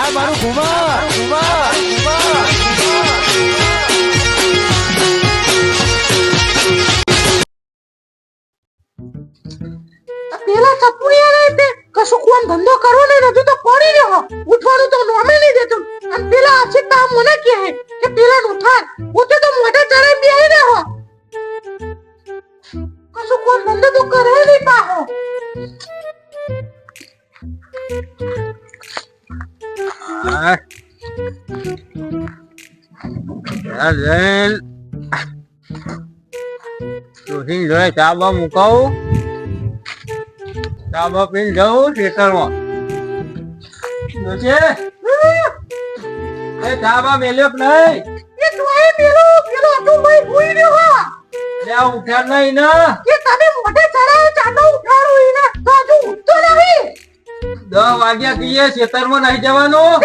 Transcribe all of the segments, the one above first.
આ મારું ઘુમા ઘુમા પેલા ચપુડિયા ને કશું કોણ ધંધો કરવો ને નતું તો પડી રહ્યો. ઉઠવાનું તો નોમે નહીં દેતું. અને પેલા આશિક તા મને કહે કે પેલા ઉઠાડ ઉઠે તો મોઢે ચડે બેહી રહ્યો. કશું કોણ ધંધો તો કરે નહીં પાહો. તુસી જોડે ચા બા મુકાવું? ચા બા પીને જવું ખેતરમાં. એ ચા બા મેલ્યો નહીં? એ તું પેલો પેલો અટુ ભાઈ ભૂઈ રહ્યો લે ઉઠ્યા નહીં ને? કે તમે મોઢે ચડાવો ચાંદો ઉઠાડું એને તો નહીં દસ વાગ્યા કહીએ ખેતરમાં નહીં જવાનું.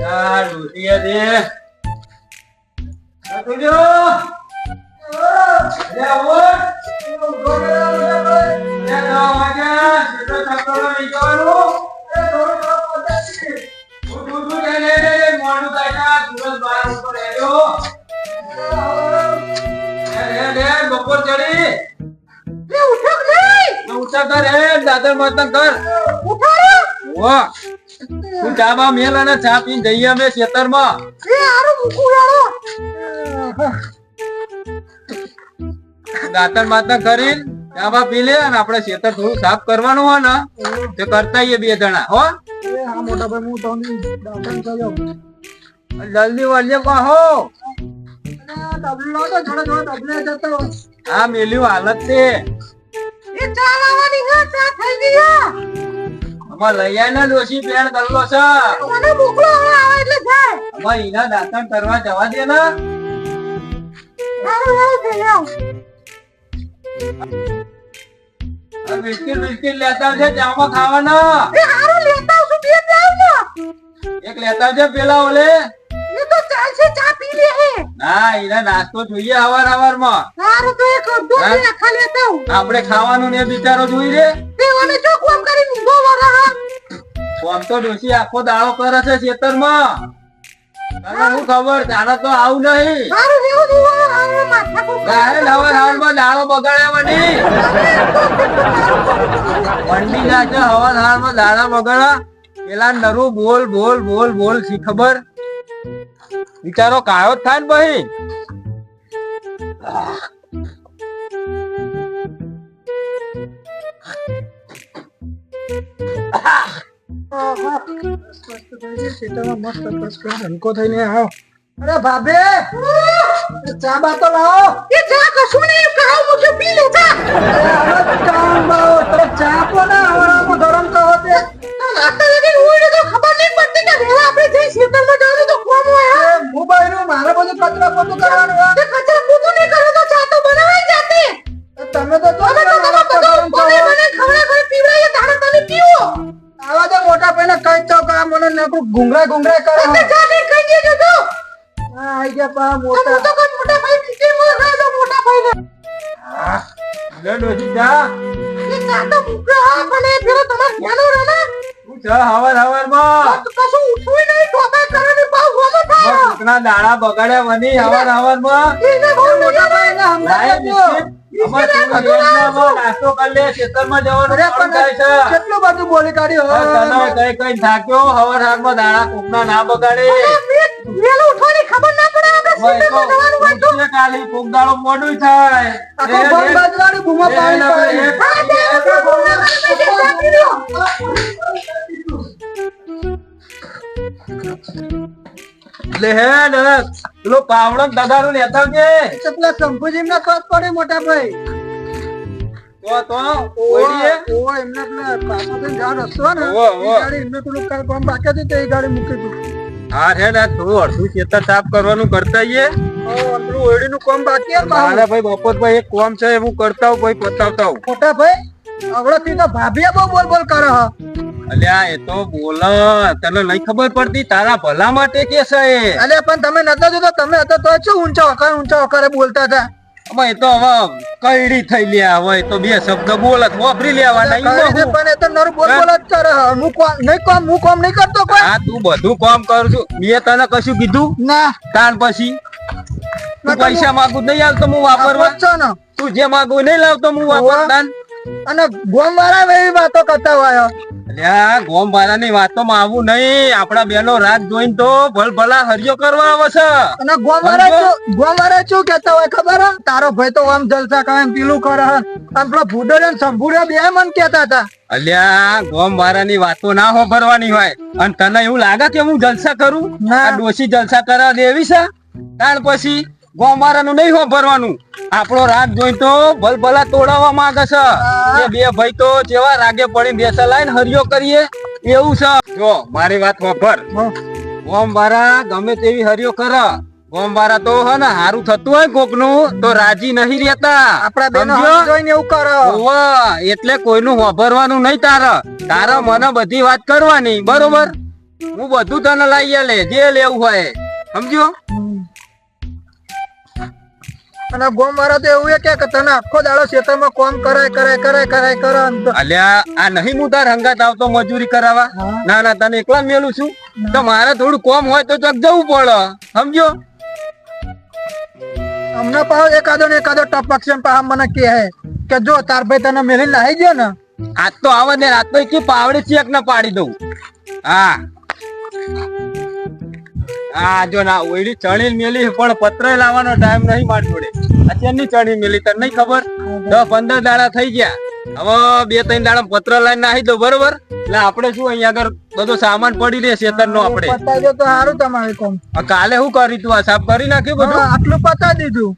યાર ડૂસીએ દે. નથુજો લે ઉઠ લે દસ વાગ્યા ખેતર સાફરવા નહીં જવાનું. એ થોડું થોડું પહોંચાડી. ઉઠ, ઉઠ, ઉઠ, એ લે, લે, લે, મોડું થાય ના, બહાર ઉપર રહેજો. લે, લે, લે, બપોર ચડી. લે ઉઠો નહીં તો ઉઠા દાદર મતન કર ઉઠાડો! વાહ તું ચા મેલ અને ચા પીને જઈએ અમે ખેતરમાં. એ આરું મૂકું યારો દાંતણ બાતણ કરીને ચા પી લે અને આપણે ખેતર થોડું સાફ કરવાનું હોય ને તે કરતા બે જણા હો. મોટા ભાઈ હું તમને દાંતણ કર્યો જલ્દી વળજે કહો. ડબલો તો થોડો થોડો ડબલે જતો આ મેલ્યું હાલત છે. એ ચા લાવવાની હે ચા થઈ ગઈ અમાર લઈ આય ને ડોશી પેણ કરલો છે. મને મોકલો હવે આવે એટલે જાય. અમાર ઈના દાંતણ કરવા જવા દે ને. છે બિસ્કિટ બિસ્કિટ લેતા આવજે જામા ખાવાના. એ હારું લેતા આવશું બે બે ને. એક લેતા છે પેલા ઓલે. એ તો ચાલશે. ના એને નાસ્તો જોઈએ હવાર હવારમાં સારું તો એક અડધો આખા લેતા આપણે ખાવાનું ને બિચારો જોઈ રે દેવાને જો કોમ કરી ઊંધો વરા કોમ તો ડોસી આખો દાળો કરે છે ખેતરમાં. તને હું? ખબર? તારે તો આવું નહીં. સારું જેવું જોવા માથા કો ગાય હવાર હવારમાં દાળો બગાડ્યા મની મંડી ના છે હવાર હવારમાં દાળા બગાડા પેલા નરું બોલ બોલ બોલ બોલ શી ખબર? બિચારો કાયો જ થાય ને ભાઈ અરે ભાભે! ચા બા તો લાવો. એ ચા કશું નહીં પી લે ચા. બાઓ તમે ચા ને ગરમ કહો તે આટલા લગી ઉડી તો ખબર નહીં પડતી કે વેલા આપણે જઈ શીતળમાં જવાનું તો કોમ હા મોબાઈલનું મારે બધું કચરા પોતું કરવાનું હોય. તે કચરા પોતું નહીં કરો તો ચા તો બનાવાઈ જાતે. તમે તો તમે તો તમે બધું મને મને ખવડા ખવડા પીવડાવીએ તારે તને પીવો. આવા તો મોટા ભાઈને કઈ તો કા મને નકુ ગુંગરા ગુંગરા કરો. તમે જાને કઈ દેજો તો હા આઈ ગયા પા મોટા. તો કોઈ મોટા ભાઈ પીતે મો ગયો મોટા ભાઈ લે ડોશી જા એ ચા તો મૂક્યો હા પણ એ પેલો તમારે ધ્યાન રહે ને. હું છે હવાર હવારમાં તો કશું કોકના દાડા બગાડ્યા મની હવાર હવારમાં નાસ્તો કરી લે જવાનું કેટલું બધું બોલી કાઢ્યું આ કઈ કઈ થાક્યો? હવારમાં દાડા કોકના ના બગાડે. ખબર ના આપણે જવાનું કાલી મોડું થાય. લે હે ને પેલો પાવડો ને પડી મોટા ભાઈ. તો તો એમને પેલા હતો ને. ગાડી એમને પેલું કાંઈ કામ બાકી હતું તો ગાડી મૂકી દીધું. હા છે ને થોડું અડધું ખેતર સાફ કરવાનું કરતા આઈએ. પેલું કામ બાકી મારા ભાઈ બપોર ભાઈ એક કોમ છે હું કરતા હું ભાઈ પતાવતા હું મોટા ભાઈ આવડેથી તો ભાભીએ બહુ બોલ બોલ કરે હ. અલ્યા એ તો બોલ તને નહીં ખબર પડતી તારા ભલા માટે કે છે એ? અલે પણ તમે નતા જોતા તમે હતા તો શું ઊંચા હકારે ઊંચા હકારે બોલતા હતા? અમે તો હવે કઈડી થઈ લ્યા હોય તો બે શબ્દ બોલત વાપરી લેવાના. પણ એ તો નર બોલ બોલ જ કરે હું કોમ નહીં કોમ હું કોમ નહીં કરતો કોઈ? હા તું બધું કોમ કરું છું. મેં તને કશું કીધું? ના. તાન પછી પૈસા માંગુ નહીં આવતો હું વાપરવા. વાપરવા છો ને? તું જે માંગુ નહીં લાવતો હું હોવે. વાપરતા અને ગોમ વાળા એવી વાતો કરતા હોય. અલ્યા ગોમ વાળાની વાતોમાં આવું નહીં. આપડા બેનો રાત જોઈને તો ભલ ભલા હરિયો કરવા આવે છે. અને ગોમ વાળા શું ગોમ વાળા શું કેતા હોય ખબર તારો ભાઈ તો આમ જલસા કરે ને પેલું કરે આમ પેલો ભૂડો ને સંભુડો બે મન કેતા હતા. અલ્યા ગોમ વાળાની વાતો ના હો ભરવાની હોય. અને તને એવું લાગે કે હું જલસા કરું? ના. આ ડોશી જલસા કરવા દેવી છે? ત્યાર પછી? ગોમ વાળાનું નહીં હોભરવાનું. આપણો રાગ જોઈને તો ભલભલા તોડાવવા માંગે છે. એ બે ભાઈ તો જેવા રાગે પડીને બેસા લાઈને હરિયો કરીએ એવું છે. જો મારી વાત હોભર. ગોમવારા ગમે તેવી હરિયો કર. ગોમવારા તો હે ને હારું થતું હોય કોકનું તો રાજી નહીં રહેતા. આપડા બેનો જોઈને એવું કરો. એટલે કોઈનું હોભરવાનું નહીં તાર. તારા મને બધી વાત કરવાની બરોબર? હું બધું તને લઈ લે જે લેવું હોય. સમજ્યો? અને ગોમ વાળા તો એવું કે કે તને આખો દાડો ખેતરમાં કોમ કરાય કરાય કરાય કરાય કર અલ્યા આ નહીં હું તાર હંગાત આવતો મજૂરી કરાવવા? ના ના તને એકલા મેલું છું. તો મારે થોડું કોમ હોય તો ચક જવું પડે. સમજ્યો અમને પાછો એકાદો ને એકાદો ટપક છે પા મને મને હે કે જો તાર ભાઈ તને મેલી નાહી ગયો ને? આજ તો આવે ને રાત તો કે પાવડી ચેક ના પાડી દઉં. હા. હા જો ના ઓયડી ચણી મેલી પણ પત્ર લાવવાનો ટાઈમ નહીં મારી જોડે અત્યારની ચણી મેલી તને નહીં ખબર? દસ પંદર દાડા થઈ ગયા. હવે બે ત્રણ દાડા પત્ર લઈને નાખી દો બરોબર? એટલે આપણે શું અહીંયા આગળ બધો સામાન પડી રહે શેતર નો આપણે પતાજો તો સારું તમારે કોમ કાલે શું કરી તું આ સાફ કરી નાખ્યું બધું? આટલું પતા દીધું.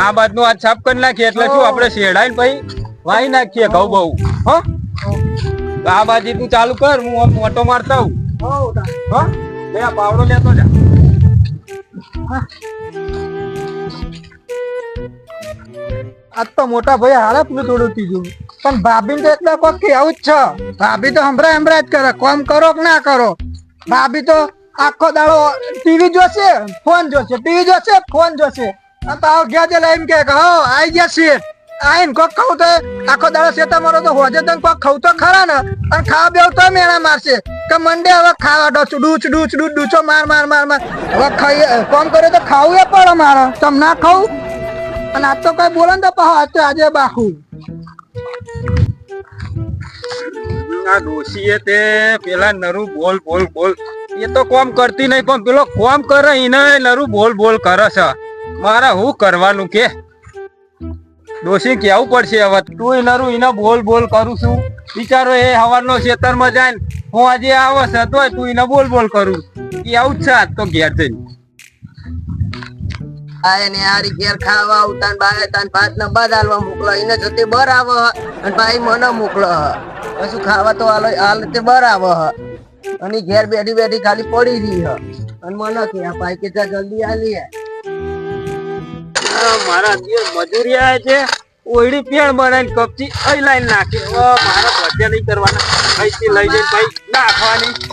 આ બાદનું આજ સાફ કરી નાખીએ એટલે શું આપણે શેડાઈ પછી વાઈ નાખીએ ઘઉં બહુ. હો? આ બાજુ તું ચાલુ કર હું મોટો મારતા. હો? આ પાવડો લેતો જા. આજ તો મોટા ભાઈ હાલે પેલું થોડું ત્રીજું પણ ભાભી તો એટલે કોક કે આવું જ છે. ભાભી તો હમણાં હમણાં જ કરે. કોમ કરો કે ના કરો? ભાભી તો આખો દાડો ટીવી જોશે, ફોન જોશે ટીવી જોશે, ફોન જોશે. આ તો આવ ગયા તે લઈને કે, હો, આઈ ગયા છે આઈને કોક ખાવ તો આખો દાડો સેતા મારો તો હોજે તને કોક ખાવ તો ખરા ને. અને ખાવા બેવ તો મેળા મારશે. કે મંડે હવે ખાવા ડોચ ડૂચ ડૂચ ડૂચ ડૂચો માર માર માર માર. હવે ખાઈ કોમ કરે તો ખાવું એ પડે મારે. તમ ના ખાવું? અને આજ તો કઈ બોલે ને તો પાછો આજ તો આજે બાખું. આ ડોશીએ તે પેલા નરુ બોલ બોલ બોલ. એ તો કોમ કરતી નહીં, પણ પેલો કોમ કરે એને નરુ બોલ બોલ કરે છે. મારે હું કરવાનું કે? ડોશી કેવું પડશે હવે? તું નરું એને બોલ બોલ કરું છું. બિચારો એ હવારનો ખેતરમાં જાય હું આજે આવે છે, તોય તું એને બોલ બોલ કરું. આવું જ છે આજ તો ઘેર જઈને આય ને હારી ઘેર ખાવા આવતા બાય તાન ભાત ને બાદ હાલવા મોકલો. એને જતે બર આવ અને ભાઈ મને મોકલો કશું ખાવા તો હાલ તે બર આવ અને ઘેર બેઠી બેઠી ખાલી પડી રહી અને મને કે ભાઈ કે જા જલ્દી આલી મારા જે મજૂરી આવે છે. ઓયડી પેણ બનાવીને કપચી અહીં લાઈન નાખી. મારા ભજ્યા નહીં કરવાના. અહીંથી લઈ જઈને ભાઈ નાખવાની.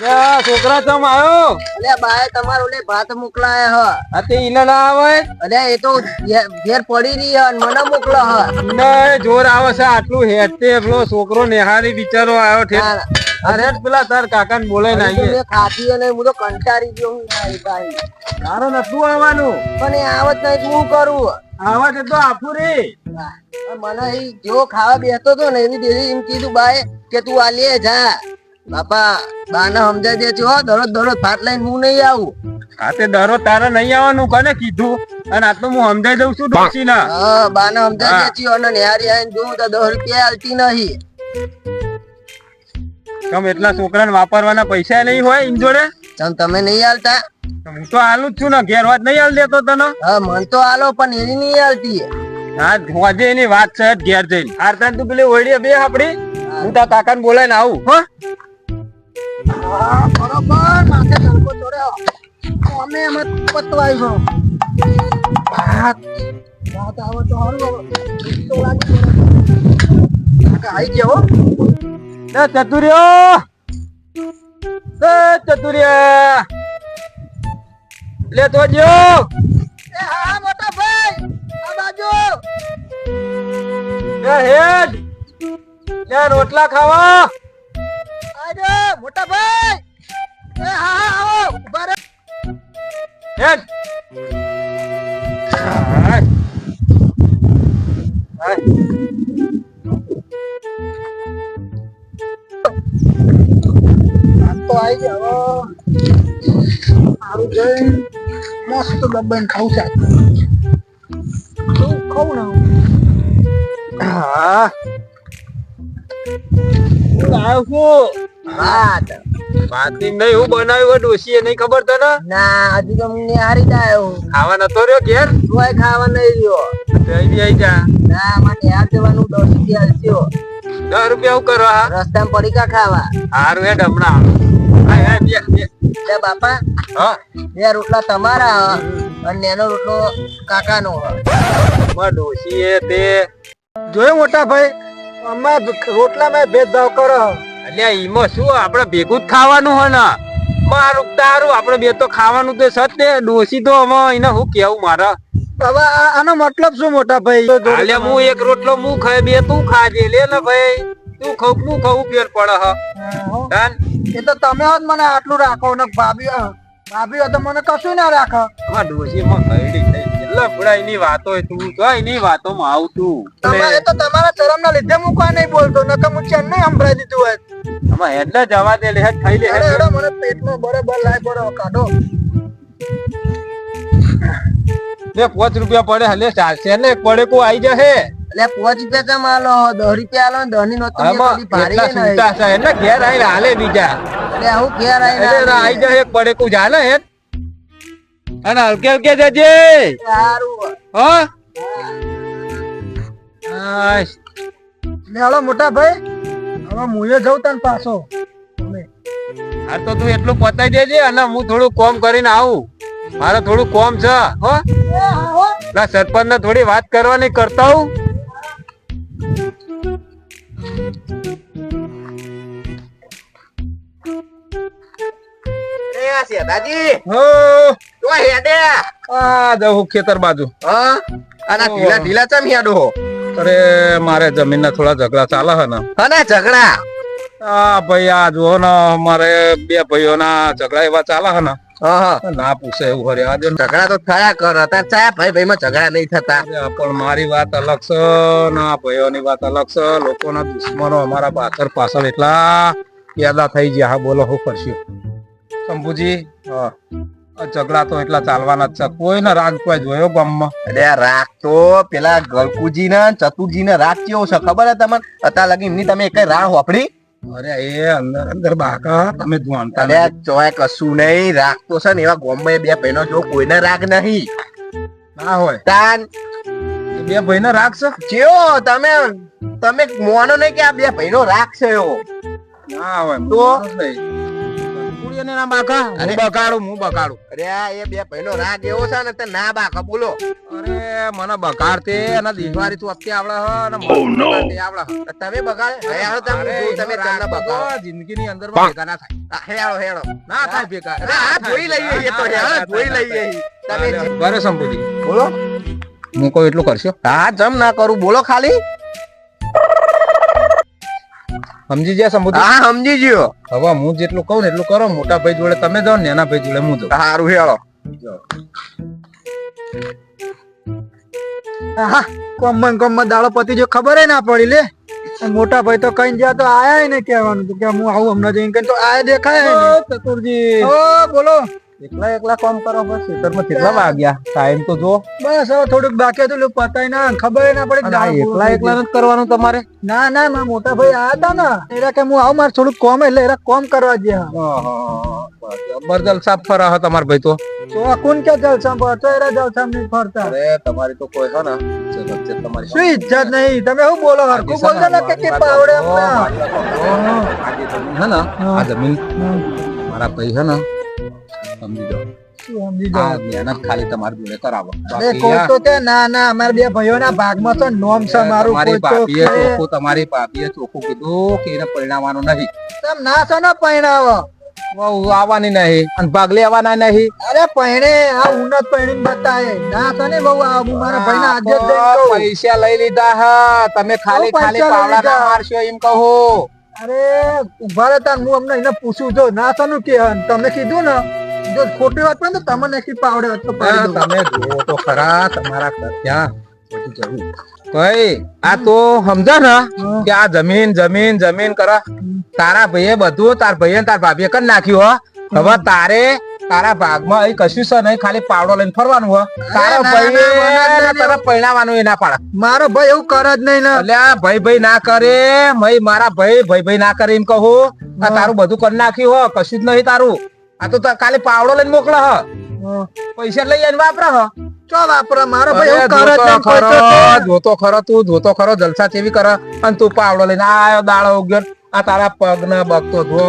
છોકરા તમ આવ્યો અલે બાય તમારો લે ભાત મોકલાય હ. અતે ઇને ના આવે? અલે એ તો ઘેર પડી રહી હ મને મોકલો હ. ને જોર આવે છે આટલું હેતે પેલો છોકરો નિહારી બિચારો આવ્યો છે અરે પેલા તાર કાકાને બોલે ના મેં ખાધી અને હું તો કંટાળી ગયો હું ભાઈ ભાઈ તારો નતું આવવાનું? પણ એ આવત નહીં હું કરું? આવા તો આપું રે. મને જો ખાવા બેસતો તો ને એની દેવી એમ કીધું બાય કે તું આ લે જા. બાપા બાને સમજાઈ દે છે હો દરરોજ દરરોજ ભાત લઈને હું નહીં આવું. હા તે દરો તારે નહીં આવવાનું કને કીધું? અને આટલું હું સમજાઈ દઉં છું ડોસી ના બાને સમજાઈ દે અને નિહારી આવીને જોઉં તો દસ રૂપિયા આલતી નહીં. કમ એટલા છોકરાને વાપરવાના પૈસા નહીં હોય ઇન જોડે? તમે નહીં આલતા હું તો હાલું જ છું ને ઘેર વાત નહીં હાલ દેતો તને? હા મન તો આલો પણ એની નહીં આલતી હા હોજે એની વાત છે ઘેર જઈને. આરતા તું પેલી ઓળીએ બે આપડી હું તાર કાકાને બોલાઈને આવું. હા, બરોબર, માથે તડકો ચડ્યો અમે એમ જ પતવાઈ ગયો ભાત ભાત આવે તો હારું તો લાગી. કાકા ગયો એ ચતુર્યો. એ ચતુર્યા. લે તો જો. એ હા, મોટા ભાઈ આવજો લે હેડ. લે, રોટલા ખાવા. મોટા ભાઈ એ હા હા આવો ઊભા રહો. હેડ હાય. હાય. આ તો આઈ ગયો સારું જઈ મસ્ત દબાઈને ખાવું છે શું ખાવું ને હા હું લાવ્યો છું ભાત. ભાતની નહીં હું બનાવ્યું હોય નહીં ખબર તો ના હજી તો મને હારી જાય. ખાવા નતો રહ્યો ઘેર? ખાવા નહીં રહ્યો. જઈ આઈ જા. ના માટે યાર જવાનું દસ રૂપિયા હસ્યો દસ રૂપિયા હું કરવા હા? પડી પડીકા ખાવા? હારું હેડ હમણાં. બાપા હા? બે રોટલા તમારા અને એનો રોટલો કાકાનો હ. માં ડોશીએ તે? જોયું મોટા ભાઈ અમે રોટલા માં ભેદભાવ કરો. અલ્યા ઈમાં શું આપણે ભેગું જ ખાવાનું હોય ને. મારું તારું આપણે બે તો ખાવાનું તો સત ને. ડોશી તો અમે એને હું કેવું મારા? હવે આનો મતલબ શું મોટા ભાઈ? અલ્યા હું એક રોટલો હું ખાય બે તું ખાજે. લે ને ભાઈ. તું ખાવ હું ખાવું ફેર પડે હ. એ તો તમે હોત મને આટલું રાખો ને ભાભી ભાભી તો મને કશું ના રાખો. હા ડોશી માં કઈડી થઈ લફડા એની વાતો તું તો એની વાતો માં આવતું તમારે તો તમારા શરમ ના લીધે હું કોઈ નહીં બોલતો નકર હું ચેન્નઈ સંભળાઈ દીધું હોત આમાં એટલે જવા દે લે ખાઈ લે અરે મને પેટમાં બરાબર લાય પડો કાઢો. બે પાંચ રૂપિયા પડે હલે ચાલશે ને પડે કો આવી જશે. એટલે પાંચ રૂપિયા કેમ આલો? દસ રૂપિયા આલો ને દસની નોટ તો ભારી એટલા છે એટલે ઘેર આવીને હાલે બીજા. એટલે હું ઘેર આવીને આઈ આવી એક પડે કો જાને હેડ. અને હલકે હલકે જજે. હા? આશ. મોટા ભાઈ. હવે મુએ જઉં તને પાછો. હા તો તું એટલું પતાઈ દેજે અને હું થોડું કોમ કરીને આવું. મારે થોડું કોમ છે હો. ના સરપંચ ને થોડી વાત કરવાની કરતા હું દાદી. હો. તો હેડે. આ જવું ખેતર બાજુ. હા? અને ઢીલા ઢીલા ચમ હેડો અરે મારે જમીન ના થોડા ઝઘડા ચાલે હે ને. ઝઘડા? આ ભાઈ આ જુઓ ને મારે બે ભાઈઓ ના ઝઘડા એવા ચાલે હે ને. ના પૂછે એવું હરે આજે ઝઘડા તો થયા કર હતા ચા ભાઈ ભાઈ માં ઝઘડા નહીં થતા. પણ મારી વાત અલગ છે ના ભાઈઓની વાત અલગ છે. લોકોના દુશ્મનો અમારા પાછળ પાછળ એટલા પેદા થઈ ગયા. હા બોલો હું કરશું શંભુજી હા. ઝઘડા તો એટલા ચાલવાના જ છે. કોઈ ને રાગ કોઈ જોયો ગામમાં? અરે રાગ તો પેલા ગલકુજી ને ચતુરજી ને રાગ કેવો છે? ખબર હે તમને? અત્યાર લગી એમની તમે એક રાગ વાપરી? અરે એ અંદર અંદર બાકા તમે જાણતા અરે ચોય કશું નહીં. રાગ તો છે ને એવા ગોમ્બે બે બહેનો જો કોઈને રાગ નહીં. ના હોય. તાન. બે ભાઈ ને રાગ છે? જેવો તમે તમે મોનો નહીં કે આ બે ભાઈનો રાગ છે એવો. ના હોય. તો? તો કુળીઓને ના બાકા હું અરે. બગાડું હું બકાડું અરે આ એ બે ભાઈનો રાગ એવો છે ને તે ના બાકા બોલો. અરે મને બકાડતે અને દિવાળી તું અત્યારે આવડે હ અને મને બગાડતે આવડે તમે બગાડે હે હાલો તમે જો તમે તમને બગાડો. જિંદગીની અંદર ભેગા ના થાય. હેળો હેળો ના થાય ભેગા. અરે આ જોઈ લઈએ એ તો હેળો જોઈ લઈએ. તમે બરે સંબોધી બોલો. હું કોઈ એટલું કરશો. હા જમ ના કરું બોલો ખાલી. સમજી ગયા સંપૂજી હા સમજી ગયો. હવે હું જેટલું કહું ને એટલું કરો મોટા ભાઈ જોડે તમે જાઓ નાના ભાઈ જોડે હું જાઉં. સારું હેળો. હા કોમન ને કોમમાં દાડો પતિ જો ખબર ના પડી લે. મોટા ભાઈ તો કઈ જ્યાં તો આયા ને કહેવાનું. કે હું આવું હમણાં જઈને કઈ તો આયા દેખાય ચતુરજી. ઓ બોલો. એકલા એકલા કામ કરો બસ ખેતરમાં કેટલા વાગ્યા? ટાઈમ તો જો. બસ હવે થોડુંક બાકી હતું એટલે પતાય ના ખબર ના પડી એકલા એકલા. નથી કરવાનું તમારે? ના ના મારા મોટા ભાઈ આયા હતા ને એરા કે હું આવું મારે થોડુંક કોમ એટલે એરા કોમ કરવા ગયા. જબર જલસા ફરા હ તમાર ભાઈ તો. તો આ કોણ કે જલસા પર તો એરા જલસા નહીં ફરતા. અરે તમારી તો કોઈ હે ને તમારી શું ઇજ્જત નહીં તમે શું બોલો? હરકું બોલજો ને કે પાવડે હમણાં. આજે જમીન હે ને આ જમીન મારા ભાઈ હે ને સમજી જાઓ. શું સમજી આ જાઓ મહેનત ખાલી તમારી જોડે કરાવો. કોઈ તો તે ના ના અમારા બે ભાઈઓના ભાગમાં તો નોમ છે મારું તમારી કોઈ તો ભાભીએ કે- ચોખ્ખું તમારી ભાભીએ ચોખ્ખું કીધું કે એને પરિણામવાનું નહીં. તમ ના છે ને પહેણાવો આવવાની નહીં અને ભાગલી આવવાના નહીં. અરે પૈણે આ ઉન્નત ના બહુ આવું મારા આજે. પૈસા લઈ લીધા હા. તમે ખાલી ખાલી પાવડા ના મારશો એમ કહો. અરે ઊભા રહેતા હું અમને એને પૂછું જો ના તો કે તમને તમે કીધું ને જો ખોટી વાત પણ ને તમે નક્કી પાવડે વાત તો તમે જુઓ તો ખરા તમારા ત્યાં બધી જમીન કઈ આ તો સમજો ને કે આ જમીન જમીન જમીન કર. તારા ભાઈએ બધું તાર ભાઈએ તાર ભાભીએ કરી નાખ્યું હો. હવે તારે તારા ભાગમાં અહીં કશું છે નહીં ખાલી પાવડો લઈને ફરવાનું હો. તારા ભાઈ તારા પરણાવવાનું એ ના પાડે. મારો ભાઈ એવું કરે જ નહીં ને. એટલે આ ભાઈ ભાઈ ના કરે. મય મારા ભાઈ ભાઈ ભાઈ ના કરે એમ કહું. તારું બધું કરી નાખ્યું હો. કશું જ નહીં તારું. આ તો કાલે પાવડો લઈને મોકલો હ. પૈસા લઈ આવીને વાપરા હ. ચો વાપરા મારો ભાઈ હું ખરો પૈસો ખરો તું જોતો ખરો જલસા ચેવી કરે. અને તું પાવડો લઈને આયો દાળો ઉગ્યો. આ તારા પગ ના બગતો ધો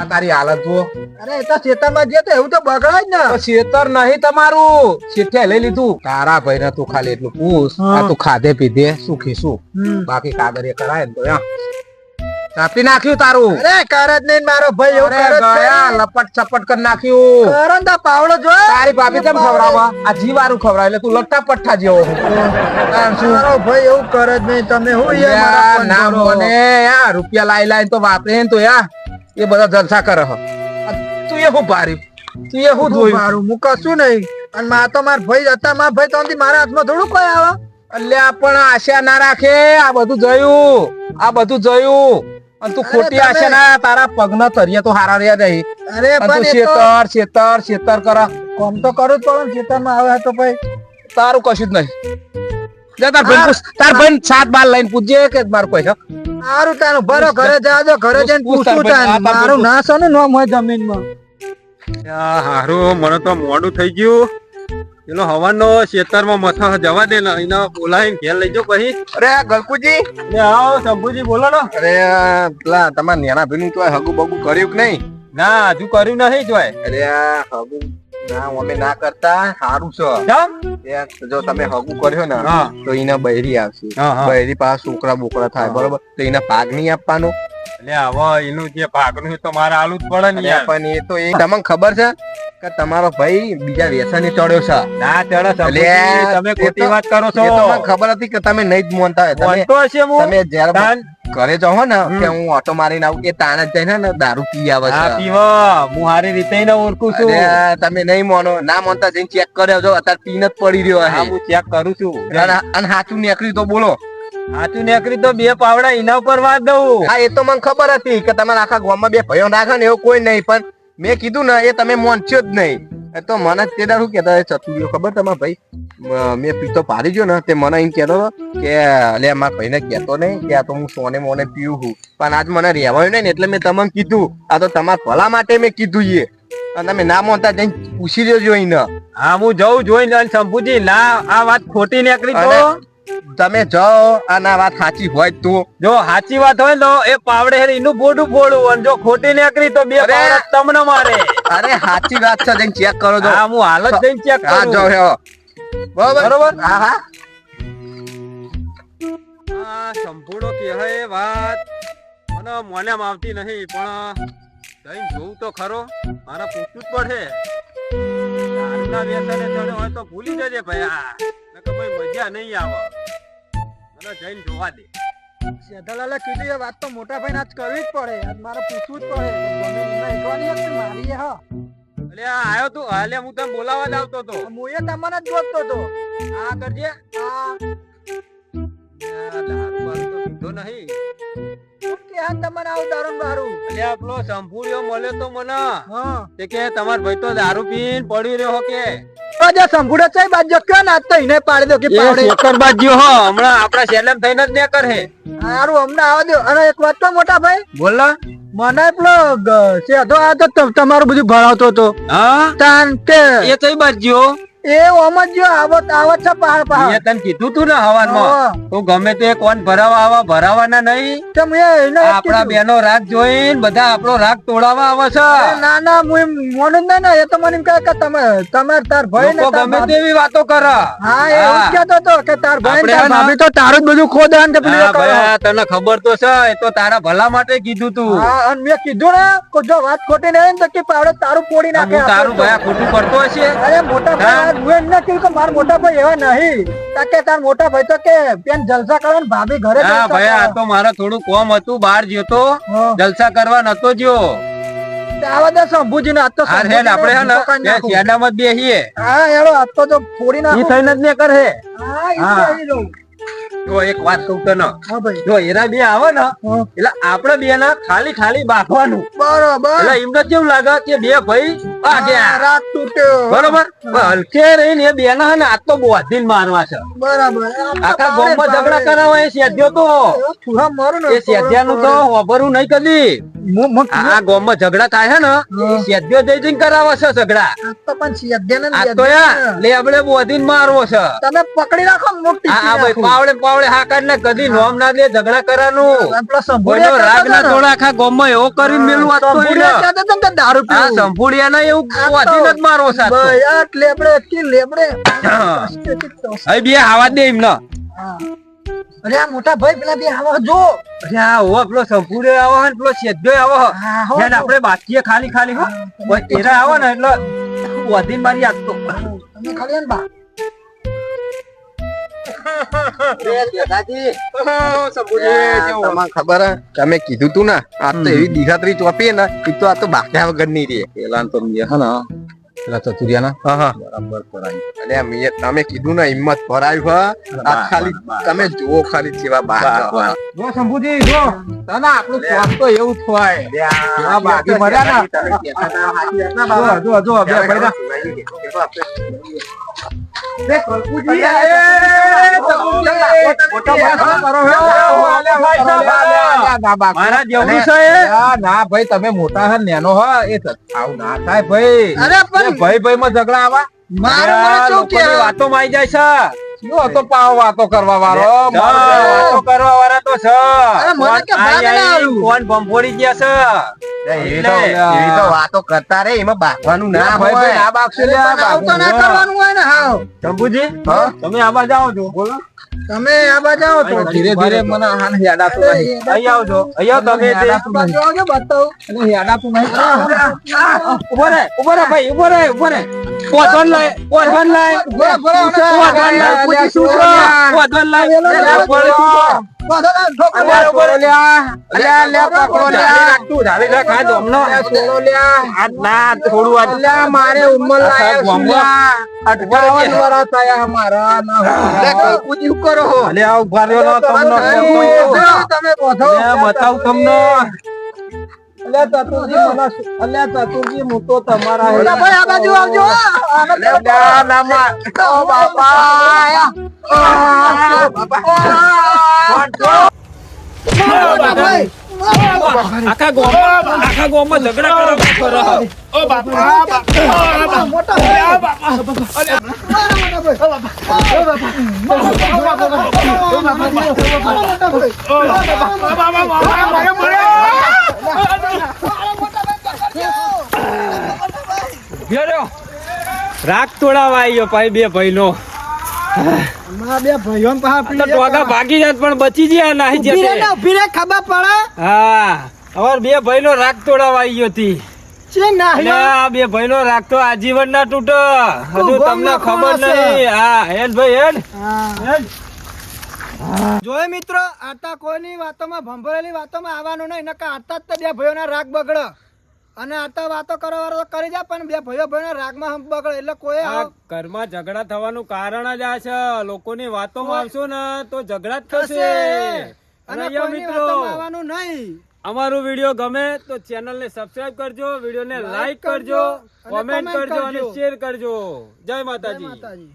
આ તારી હાલત ધો અરે એ તો ખેતરમાં જે તો એવું તો બગડાય ને. તો છેતર નહીં તમારું. શેઠે લઈ લીધું. તારા ભાઈ ને તું ખાલી એટલું પૂછ. આ તું ખાધે પીધે સુખી શું. બાકી એ કરાય ને તો યા. ચાપી નાખ્યું તારું. અરે કરે જ નહીં મારો ભાઈ એવું અરે ગયા લપટ ચપટ કરી નાખ્યું. કરન તો પાવડો જો. તારી ભાભી કેમ ખવરાવા આ જીવારું ખવરાય એટલે તું લટ્ટા પઠ્ઠા જેવો? મારો ભાઈ એવું કરે જ નહીં. તમે હું યાર યાર, ના મને યાર રૂપિયા લાઈ લાઈ તો વાપરે ને તો યાર એ બધા જલસા કરે હ. તું એ હું ભારી તું એ હું જોઈ મારું? હું કશું નહીં. અને મા તો માર ભાઈ હતા. માર ભાઈ તો મારા હાથમાં થોડું કોઈ આવે. અલ્યા પણ આશા ના રાખે. આ બધું જોયું. આ બધું જોયું. અને તું ખોટી આશા ના તારા પગના તરિયા તો હારા રહ્યા નહીં અરે તું પણ શેતર શેતર શેતર કર. કોમ તો કરું જ પડે ને ખેતરમાં આવે તો ભાઈ. તારું કશું જ નહીં. જા તાર ભાઈ તાર ભાઈ સાત બાર લઈને પૂછજે કે મારું કોઈ છે સારું તારું બરો ઘરે જાજો ઘરે જઈને પૂછ તાર મારું ના છે ને નોમ હોય જમીનમાં. હારું મને તો મોડું થઈ ગયું. પેલો હવાનો ખેતરમાં મથા જવા દે ને એને બોલાવીને ઘેર લઈ જો પછી. અરે ગલકુજી. ને આવો શંભુજી બોલો ને. અરે પેલા તમારા નેના ભીનું તો હગુ બગુ કર્યું કે નહીં? ના હજુ કર્યું નહીં જોય અરે હગુ ના અમે ના કરતા સારું છે. જો તમે હગુ કર્યો ને તો એને બૈરી આવશે. બૈરી પાસે છોકરા બોકરા થાય બરોબર? તો એના ભાગ નહીં આપવાનો? હવે એનું જે ભાગનું તો મારે આલું જ પડે ને પણ એ તો એ તમને ખબર છે કે તમારો ભાઈ બીજા વ્યસને ચડ્યો છે. ના ચડે શંભુજી, તમે ખોટી વાત કરો છો. એ ખબર હતી કે તમે નહીં જ મોનતા જયારે ઘરે જાઓ ને કે હું ઓટો મારીને આવું એ તાણ જ જઈને ને દારૂ પી આવે છે. પીવા. હું હારી રીતે ને ઓળખું છું. તમે નહીં માનો. ના માનતા જઈને ચેક કર્યો જો અત્યારે પીન જ પડી રહ્યો છે હું ચેક કરું છું. અને સાચું નીકળ્યું તો બોલો. સાચું નેકરી તો બે પાવડા એના ઉપર વાત દઉં. હા એ તો મને ખબર હતી કે તમારા આખા ગામમાં બે ભયો રાખે ને એવું કોઈ નહીં પણ મેં કીધું ને એ તમે મોનચ્યો જ નહીં. તો મને તે દાડું કહેતા ચતુર્યો ખબર તમારા ભાઈ? મેં પીતો પાડી ગયો ને તે મને એમ કહેતો હતો કે અલે મારા ભાઈને કહેતો નહીં કે આ તો હું સોને મોને પીવું છું. પણ આજ મને રહેવાયું નહીં ને એટલે મેં તમને કીધું આ તો તમારા ભલા માટે મેં કીધું એ. અને તમે ના મોનતા જઈને પૂછી લેજો એને. હા હું જઉં જોઈને શંભુજી ના આ વાત ખોટી નીકળી તો. તમે જાઓ અને વાત સાચી હોય તો. જો સાચી વાત હોય તો એ પાવડે એનું બોડું બોડું અને જો ખોટી નીકળી તો બે! પાવડા તમને મારે. અરે સાચી વાત છે જઈને ચેક કરો જો. હા હું હાલ જ જઈને ચેક હા જો. બરોબર? બરોબર? હા હા. આ સંપૂર્ણ કહેવાય વાત. મને મને આમ આવતી નહીં પણ જઈને જોઉં તો ખરો. મારા પૂછવું જ પડે. દારૂના વ્યસને ચડ્યો હોય તો ભૂલી જજે ભાઈ આ નકર કોઈ મજા નહીં આવે. મને જઈને જોવા દે. શેઠાલાલે કીધી એ વાત તો મોટા ભાઈને આજ કરવી જ પડે. આજ મારે પૂછવું જ પડે. મારી હા. આ આયો તું અલે હું તને બોલાવા જ આવતો તો હું એ તમને જ ગોતતો તો આ કરજે. આ આ દારૂ બારૂ તો પીધો નહીં. શું તમને આવું દારૂ બારું એટલે આ પેલો મળ્યો તો મને. તે કે તમાર ભાઈ તો દારૂ પીને પડી રહ્યો કે. તો જે સંભુડે છે બાજુ કયો તો એને પાડી દો કે પાવડે શેખર બાજુ હો હમણાં આપણા શેલમ થઈને જ ને કરે હારું અમને આવવા દો. અને એક વાત તો મોટા ભાઈ. બોલા મને પેલો સેધો આ તો તમારું બધું ભણાવતો હતો. હા? તાન કે એ કઈ બાજુ એ ઓમ જો આવત આવત છે પહાડ મેં તને કીધું તું ને હવાનમાં તું ગમે તે કોણ ભરાવા આવા ભરાવાના નહીં. તો મેં આપણા બેનો રાગ જોઈને બધા આપણો રાગ તોડાવા આવે છે. ના ના હું એમ મોનું જ નહીં ને એ તો મને કહે કે તમે તમે તાર ભાઈ ને ગમે તેવી વાતો કરે. હા એ કહેતો હતો કે તાર ભાઈ ને તાર હે ને- ભાભી તો તારું જ બધું ખોદાન કે પેલું તને ખબર તો છે એ તો તારા ભલા માટે કીધું તું. હા અને મેં કીધું ને કે જો વાત ખોટી નહીં ને તો કે પાવડે તારું પોડી નાખે તારું ભાઈ ખોટું કરતો હશે. અરે મોટા ભાઈ હું એમ ના કહ્યું કે મારા મોટા ભાઈ એવા નહીં. કે તાર મોટા ભાઈ તો કે પેન જલસા કરે ને ભાભી ઘરે હા ભાઈ આ તો મારે થોડું કોમ હતું બહાર ગયો તો. જલસા કરવા નતો ગયો આવા દે શંભુજીને આજ તો આપણે હે ને શંભુજીને બે નાખું. શેડામાં જ બેહીએ. હા હેડો આજ તો જો ફોડી ઈ થઈને જ ને કરે. હા હા. તો ઈ રહું. જો એક વાત કહું તને. હા જો એરા બે આવે ને એટલે આપણે બે ના ખાલી ખાલી બાફવાનું. બરોબર. એટલે એમને કેવું લાગે કે બે ભાઈ રાત તૂટ્યો. બરોબર? હલકે રહીને એ બે ને આ તો બોધીને મારવા છે. બરાબર. આખા ગામમાં ઝઘડા. એ તો. એ તો હોભરું નહીં કદી. આ ગામમાં થાય છે ને જઈ જઈને કરાવે છે ઝઘડા. તો પણ સિયદ્યાને ને. આ તો મારવો છે. તમે પકડી રાખો મોટી આ ભાઈ પાવડે પાવડે હાકર ને કદી નોમ ના દે ઝઘડા કરવાનું કોઈનો રાગ ના થોડા આખા ગામમાં એવો કરીને મેલું આ તો. દારૂ પીવું. સંભુડિયા ના એવું તો- તો. ભાઈ, આ લેબડે કી લેબડે. બે આવા દે એમને. અરે આ મોટા ભાઈ પેલા બે આવા જો. અરે આ હોવા પેલો સંપૂર્ણ આવો ને પેલો સેદ્યોય આવો. હા, આપણે બાકીએ ખાલી ખાલી હો. તેરા આવો ને એટલે વધીને મારી આપતો તમે ખાલી બા. ખબર તમે કીધું તું ને આ તો એવી દિખાત્રી ચોપી ને એ તો આ તો બાક્યા વગરની રે પેલા તો મેં ને પેલા ચતુરિયાના? હા હા. બરાબર કરાવી અલ્યા મેં તમે કીધું ને હિંમત ભરાયું હે. આ ખાલી તમે જુઓ ખાલી જેવા બાક જો શંભુજી જો. તને આપણું સ્વાદ તો એવું થાય બાકી મર્યા ને? જો જો જો બે ભાઈના ના ભાઈ તમે મોટા હે નેનો હ એ આવું ના થાય ભાઈ ભાઈ ભાઈ માં ઝઘડા આવા. વાતો માં જાય છે જો તો પાવ વાતો કરવા વાળો વાતો કરવા વાળા તો છે ફોન ભંભોળી ગયા છે. એવી તો એવી તો વાતો કરતા રે એમાં બાકવાનું ના હોય ના બાગશે લે આ પણ આવું તો ના કરવાનું હોય ને હાવ. શંભુજી તમે આવા જાઓ છો બોલો. તમે આ બાજુ આવો ધીરે ધીરે મને હાન હેડાતું અરે, નહીં અહીં આવજો અહીં આવો તમે તે. આ બાજુ આવજો બતાવું. નહીં ઊભો રહે ઊભો રહે ભાઈ ઊભો રહે ઊભો રહે પોધન લાય પોધન લાય પોધન લાય છે? પોધન લાય પકડો લ્યા. મારે ઉંમર ગામમાં. વર્ષ થયા મારા ના લે, હોય. કલ્પુજી શું કરો હો? અલ્યા, ઊભા રહ્યો ને તમને તમે બતાવું તમને. અલ્યા, ચતુરજી મને અલ્યા, ચતુરજી, હું તો તમારા હે. મોટા ભાઈ આ બાજુ આવજો અલ્યા, બાપા મા- ઓ બાપા મોટા ભાઈ આખા ગામમાં આખા બાપા ઝઘડા બાપા કરો. ઘેર્યો. રાગ તોડાવા આવ્યો ભાઈ બે ભાઈનો. બે ભાઈઓ ને ટોગા ભાગી જાત પણ બચી ગયા નાહી ને ઊભી રે ખબર પડે? હા અમાર બે ભાઈનો રાગ તોડાવા આવ્યો હતી ના બે ભાઈનો રાગ તો આજીવન ના તૂટે. હજુ તમને ખબર નહીં હા હેડ ભાઈ હેડ. જોયે મિત્રો આતા કોઈની વાતોમાં ભંભરેલી વાતોમાં આવવાનું નહીં નકા આતા જ તો બે ભાઈઓના રાગ બગડે. અને આતા વાતો કરવા વાળો તો કરી જા પણ બે ભાઈઓ ભાઈઓના રાગમાં હમ બગડે એટલે કોઈ આ ઘરમાં ઝઘડા થવાનું કારણ જ આ છે. લોકોની વાતો માનશો ને તો ઝઘડા જ થશે. અને મિત્રો આવવાનું નહીં. અમારું વીડિયો ગમે તો ચેનલ ને સબસ્ક્રાઇબ કરજો વીડિયો ને લાઈક કરજો કોમેન્ટ કરજો અને. શેર કરજો. જય માતાજી.